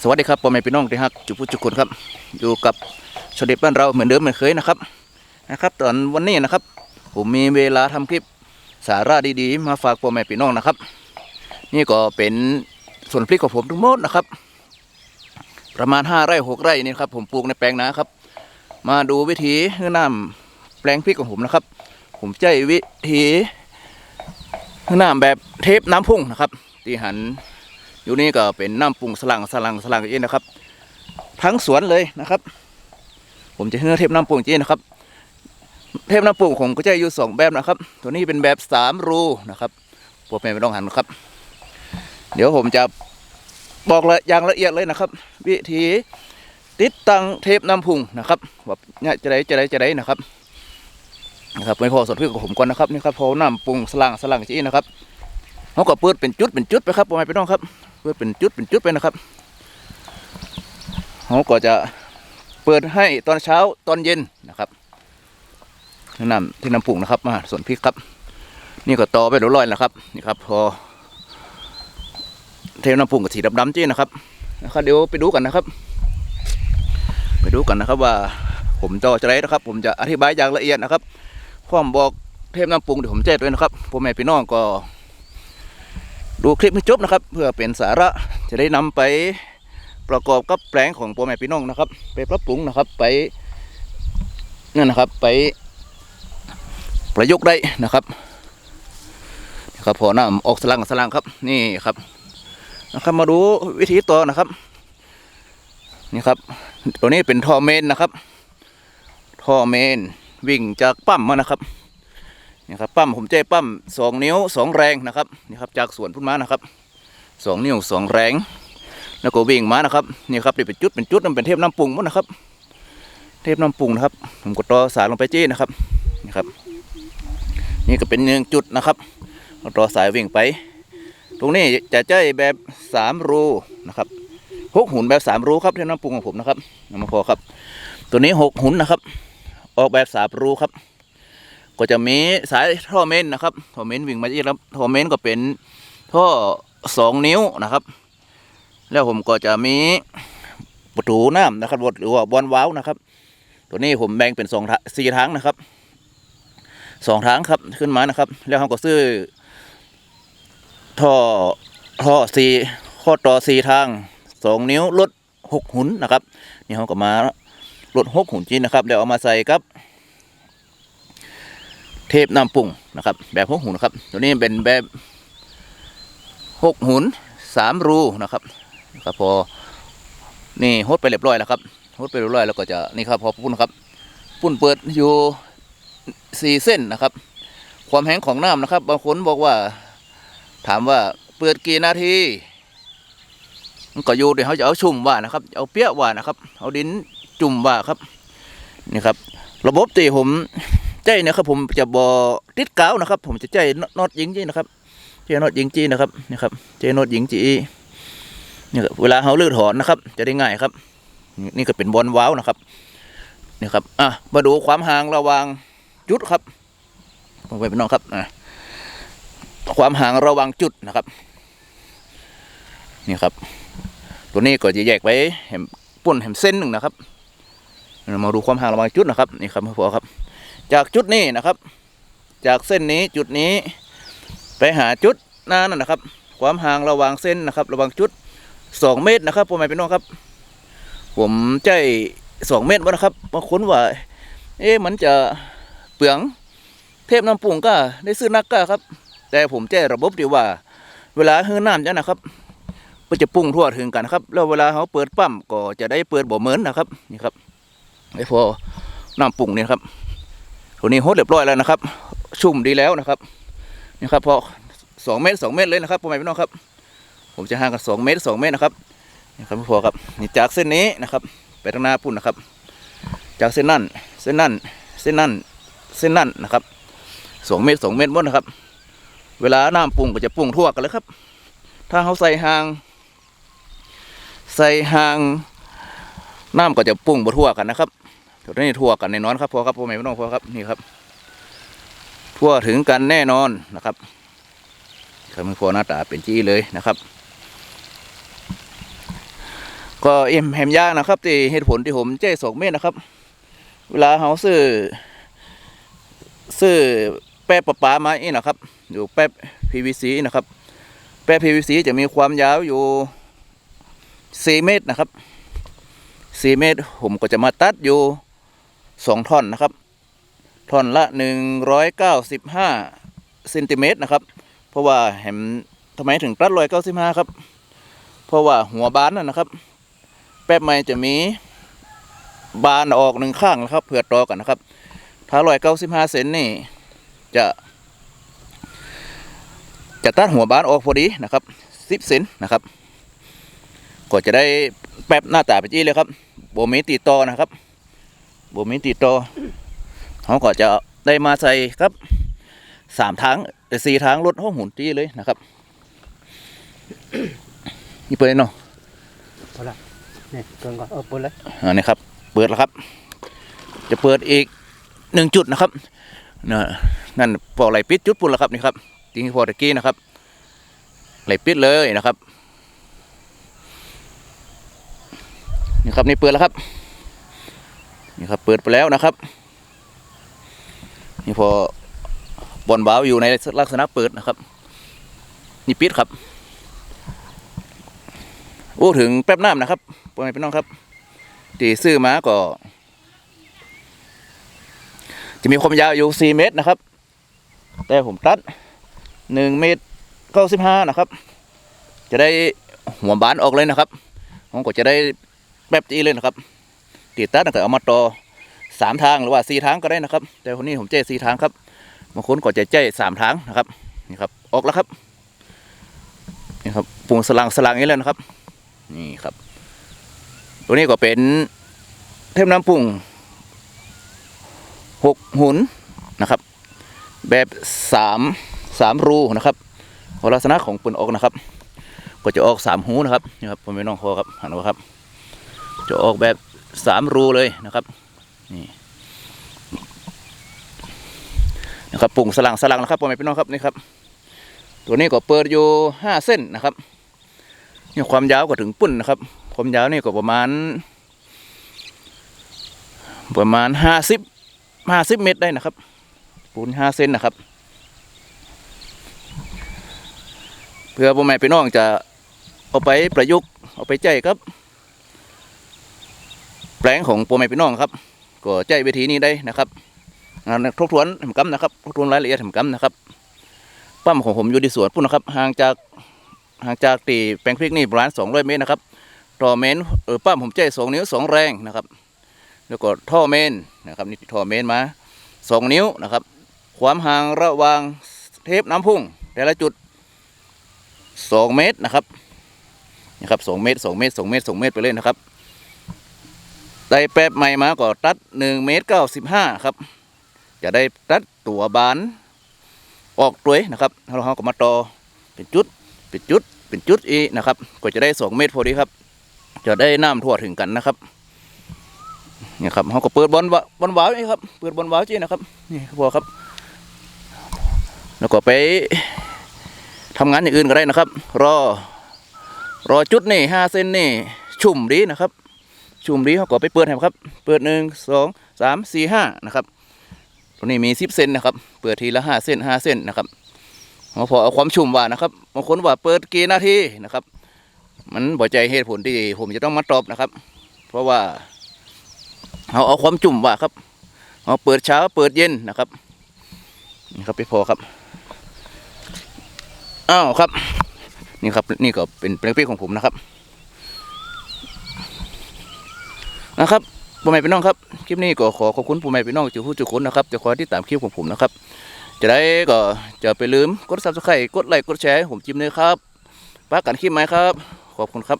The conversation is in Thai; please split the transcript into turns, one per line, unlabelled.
สวัสดีครับพ่อแม่พี่น้องที่ฮักจุพุจุกคนครับ อยู่กับชาวเด็กบ้านเราเหมือนเดิมเหมือนเคยนะครับนะครับตอนวันนี้นะครับ ผมมีเวลาทำคลิปสาระดีๆ มาฝากพ่อแม่พี่น้องนะครับ นี่ก็เป็นส่วนพริกของผมทั้งหมดนะครับ ประมาณ5ไร่6ไร่นี่ครับผมปลูกในแปลงนาครับ มาดูวิธีเนื้อน้ำแปลงพริกของผมนะครับ ผมใจวิธีนื้อน้ำแบบเทปน้ำพุ่งนะครับที่หัน อยู่นี่ก็เป็นน้ำปรุงสลังสลังสลังเองนะครับ ทั้งสวนเลยนะครับ ผมจะเนื้อเทปน้ำปรุงจีนะครับ เทปน้ำปรุงผมก็จะอยู่สองแบบนะครับ ตัวนี้เป็นแบบสามรูนะครับพวกแม่ไม่ต้องหันนะครับ เดี๋ยวผมจะบอกละอย่างละเอียดเลยนะครับ วิธีติดตั้งเทปน้ำพุงนะครับว่าเนี่ยจะได้จะได้จะได้นะครับนะครับไม่พอสดพี่กับผมก่อนนะครับนี่ครับพอน้ำปรุงสลังสลังจีนะครับ เขาก็เปิดเป็นจุดเป็นจุดไปครับพ่อแม่พี่น้องครับ เปิดเป็นจุดเป็นจุดไปนะครับเขาก็จะเปิดให้ตอนเช้าตอนเย็นนะครับน้ำที่น้ำปรุงนะครับมาส่วนพริกครับ นี่ก็ต่อไปเรียบร้อยแล้วครับนี่ครับ พอ เทน้ำปรุงกับสีดำๆจี้นะครับนะครับเดี๋ยวไปดูกันนะครับ ไปดูกันนะครับว่าผมจะจะไรนะครับ ผมจะอธิบายอย่างละเอียดนะครับความบอกเทปน้ำปรุงเดี๋ยวผมแจ้งด้วยนะครับพ่อแม่พี่น้องก็ ดูคลิปให้จบนะครับ เพื่อเป็นสาระจะได้นำไปประกอบกับแปลงของพ่อแม่พี่น้องนะครับ ไปปรับปรุงนะครับไปนั่นนะครับไปประยุกต์ได้นะครับนะครับพอหน้ำออกสลังสลังครับนี่ครับนะครับมาดูวิธีต่อนะครับนี่ครับตัวนี้เป็นท่อเมนนะครับท่อเมนวิ่งจากปั๊มมานะครับ นี่ครับปั๊มผมใจปั๊มสองนิ้วสองแรงนะครับนี่ครับจากสวนพุ่นม้านะครับสองนิ้วสองแรงแล้วก็วิ่งมานะครับนี่ครับนี่เป็นจุดเป็นจุดมันเป็นเทปน้ำปรุงหมดนะครับ เทปน้ำปรุงนะครับ ผมก็ต่อสายลงไปจี้นะครับนี่ครับ นี่ก็เป็นหนึ่งจุดนะครับต่อสายวิ่งไป ตรงนี้จะใจแบบสามรูนะครับหกหุ่นแบบสามรูครับเทปน้ำปรุงของผมนะครับเอามาพอครับ ตัวนี้หกหุ่นนะครับ ออกแบบสามรูครับ ก็จะมีสายท่อเมนนะครับท่อเมนวิ่งมาที่ครับท่อเมนก็เป็นท่อสองนิ้วนะครับ แล้วผมก็จะมีประตูน้ำนะครับหรือว่าบอลว้าวนะครับ ตัวนี้ผมแบ่งเป็นสองสี่ทางนะครับสองทางครับขึ้นมานะครับ แล้วเขาก็ซื้อท่อท่อสี่ข้อต่อสี่ทางสองนิ้วลดหกหุ่นนะครับ นี่เขาก็มาลดหกหุ่นจีนนะครับแล้วเอามาใส่กับ เทปน้ำปรุงนะครับ แบบหกหุ่นนะครับ ตัวนี้เป็นแบบหกหุ่นสามรูนะครับนะครับพอนี่ฮดไปเรียบร้อยแล้วครับฮดไปเรียบร้อยแล้วก็จะนี่ครับพอปุ้นครับปุ้นเปิดอยู่สี่เส้นนะครับ ความแห้งของน้ำนะครับบางคนบอกว่า ถามว่าเปิดกี่นาทีมันก็อยู่เดี๋ยวเขาจะเอาชุ่มว่านะครับ เอาเปี้ยว่านะครับ เอาดินจุ่มว่าครับ นี่ครับ ระบบตีผม ใจนะครับ ผมจะบอติดกาวนะครับ ผมจะใจน็อตยิงจีนะครับใจน็อตยิงจีนะครับนี่ครับใจน็อตยิงจีนี่ครับเวลาเขาเลือถอนนะครับ จะได้ง่ายครับ นี่ก็เป็นบอลว้าวนะครับนี่ครับอะมาดูความห่างระหว่างจุดครับผมไปเป็นน้องครับอะความห่างระหว่างจุดนะครับ นี่ครับ ตัวนี้ก็จะแยกไปเห็มปุ่นเห็มเส้นหนึ่งนะครับ มาดูความห่างระหว่างจุดนะครับ นี่ครับพ่อครับ จากจุดนี้นะครับ จากเส้นนี้จุดนี้ ไปหาจุดนั้นนะครับ ความห่างระหว่างเส้นนะครับ ระหว่างจุดสองเมตรนะครับพ่อแม่พี่น้องครับ ผมใจสองเมตรวะนะครับบางคนว่าเอ๊ะมันจะเปลืองเทพน้ำปรุงก็ได้ซื้อนักก็ครับ แต่ผมแจ้ระบบดีว่า เวลาเฮือน้ำจ้ะนะครับก็จะปรุงทั่วถึงกันครับ แล้วเวลาเขาเปิดปั๊มก็จะได้เปิดบ่เหมือนนะครับนี่ครับไอ้พอน้ำปรุงเนี่ยครับ ตัวนี้โฮดเรียบร้อยแล้วนะครับ ชุ่มดีแล้วนะครับนี่ครับพอสองเมตรสองเมตรเลยนะครับพ่อแม่พี่น้องครับ ผมจะห่างกันสองเมตรสองเมตรนะครับนี่ครับพอครับนี่จากเส้นนี้นะครับไปทางหน้าปุ่นนะครับ จากเส้นนั่นเส้นนั่นเส้นนั่นเส้นนั่นนะครับสองเมตรสองเมตรหมดนะครับ เวลาน้ำปรุงก็จะปรุงทั่วกันเลยครับ ถ้าเขาใส่หาง ใส่หางน้ำก็จะปรุงบทั่วกันนะครับ ตัวนี้ทั่วกันแน่นอนครับพอครับพ่อแม่พี่น้องพอครับนี่ครับ ทั่วถึงกันแน่นอนนะครับครับพอหน้าตาเป็นจี้เลยนะครับ ก็เอ็มแฮมยางนะครับที่เหตุผลที่ผมเจ๊สองเมตรนะครับ เวลาเขาซื้อซื้อแป๊บปะปามาอีนะครับ อยู่แป๊บ PVC นะครับ แป๊บ PVC จะมีความยาวอยู่4เมตรนะครับ4เมตร ผมก็จะมาตัดอยู่ สองท่อนนะครับ ท่อนละ195เซนติเมตรนะครับ เพราะว่าแหมทำไมถึงตัด195ครับ เพราะว่าหัวบานนั่นนะครับ แป๊บใหม่จะมีบานออกหนึ่งข้างนะครับเพื่อต่อกันนะครับ ถ้า195เซนนี่จะจะตัดหัวบานออกพอดีนะครับ10เซนนะครับก็จะได้แป๊บหน้าตาไปจี้เลยครับโบมีติดต่อนะครับ บมีติดต่อเขาก็จะได้มาใส่ครับสามทางแต่สี่ทางรถห้องหุ่นจี้เลยนะครับนี่เปิดเนาะ
นี่เกินก่อนเออปุ่นเลย
อันนี้ครับ เปิดแล้วครับ จะเปิดอีกหนึ่งจุดนะครับนะนั่นพอไหลปิดจุดปุ่นแล้วครับนี่ครับจริงพอตะกี้นะครับ ไหลปิดเลยนะครับนี่ครับนี่เปิดแล้วครับ นี่ครับ เปิดไปแล้วนะครับ นี่พอบอลบาวอยู่ในลักษณะเปิดนะครับ นี่ปิดครับโอ้ถึงแป๊บน้ำนะครับพ่อแม่พี่น้องครับตีซื้อมาก็ จะมีความยาวอยู่ 4 เมตรนะครับ แต่ผมตัด 1 เมตร95นะครับ จะได้หัวบานออกเลยนะครับผมก็จะได้แบบจีเลยนะครับ ติดตัดแล้วก็เอามาต่อสามทางหรือว่าสี่ทางก็ได้นะครับ แต่คนนี้ผมเจ๊สี่ทางครับบางคนก็จะเจ๊สามทางนะครับนี่ครับออกแล้วครับนี่ครับปรุงสลังสลังนี้เลยนะครับ นี่ครับ ตัวนี้ก็เป็นเทมน้ำปรุงหกหุนนะครับ แบบสามสามรูนะครับลักษณะของปืนออกนะครับ ก็จะออกสามหูนะครับนี่ครับผมไม่น้องคอครับหันมาครับ จะออกแบบ สามรูเลยนะครับนี่นะครับปุ่งสลังสลังนะครับพ่อแม่พี่น้องครับนี่ครับ ตัวนี้ก็เปิดอยู่ห้าเส้นนะครับนี่ความยาวก็ถึงปุ่นนะครับ ความยาวนี่ก็ประมาณ ประมาณห้าสิบห้าสิบเมตรได้นะครับปูนห้าเซนนะครับ เพื่อพ่อแม่พี่น้องจะเอาไปประยุกต์เอาไปใจครับ แปลงของพ่อแม่พี่น้องครับก็ใจเวิธีนี้ได้นะครับทบทวนถมกำนะครับทบทวนรายละเอียดถมกำนะครับปั๊มของผมอยู่ที่สวนปุ่นนะครับ ห่างจากห่างจากตีแปลงพริกนี่ประมาณสองร้อยเมตรนะครับต่อเมนเออปั๊มผมใจสองนิ้วสองแรงนะครับ แล้วก็ท่อเมนนะครับนี่ท่อเมนมาสองนิ้วนะครับ ความห่างระหว่างเทปน้ำพุ่ง แต่ละจุดสองเมตรนะครับนะครับสองเมตรสองเมตรสองเมตรสองเมตรไปเลยนะครับ ได้แป๊บใหม่มาก็ตัดหนึ่งเมตรเก้าสิบห้าครับ จะได้ตัดตัวบาน ออกตัวยนะครับแล้วเราก็มาต่อเป็นจุดเป็นจุดเป็นจุดอีกนะครับ ก็จะได้สองเมตรพอดีครับ จะได้น้ำทั่วถึงกันนะครับนี่ครับเขาก็เปิดบอลบอลวาวนี่ครับเปิดบอลวาวจีนะครับนี่พอครับ แล้วก็ไปทำงานอย่างอื่นก็ได้นะครับ รอ รอจุดนี่ห้าเซนนี่ ชุ่มดีนะครับ ชุ่มดีเขาก็ไปเปิดให้ครับ เปิดหนึ่งสองสามสี่ห้านะครับตัวนี้มีสิบเซนนะครับ เปิดทีละห้าเซนห้าเซนนะครับเขาพอเอาความชุ่มว่านะครับบางคนว่าเปิดกี่นาทีนะครับ มันบ่ใจเหตุผลที่ผมจะต้องมาตอบนะครับ เพราะว่าเอาเอาความจุ่มว่าครับเอาเปิดเช้าเปิดเย็นนะครับนี่ครับไปพอครับอ้าวครับ นี่ครับนี่ก็เป็นแปลงพริกของผมนะครับ นะครับพ่แม่พี่น้องครับคลิปนี้ก็ขอขอบคุณพ่แม่พี่น้องจุฮู้จุคุณนะครับจะคอยที่ตามคลิปของผมนะครับจะได้ก็จะไปลืมกดซับสไครต์กดไลค์กดแชร์ผมจิ้มเลยครับปักกันคลิปไหมครับ ขอบคุณครับ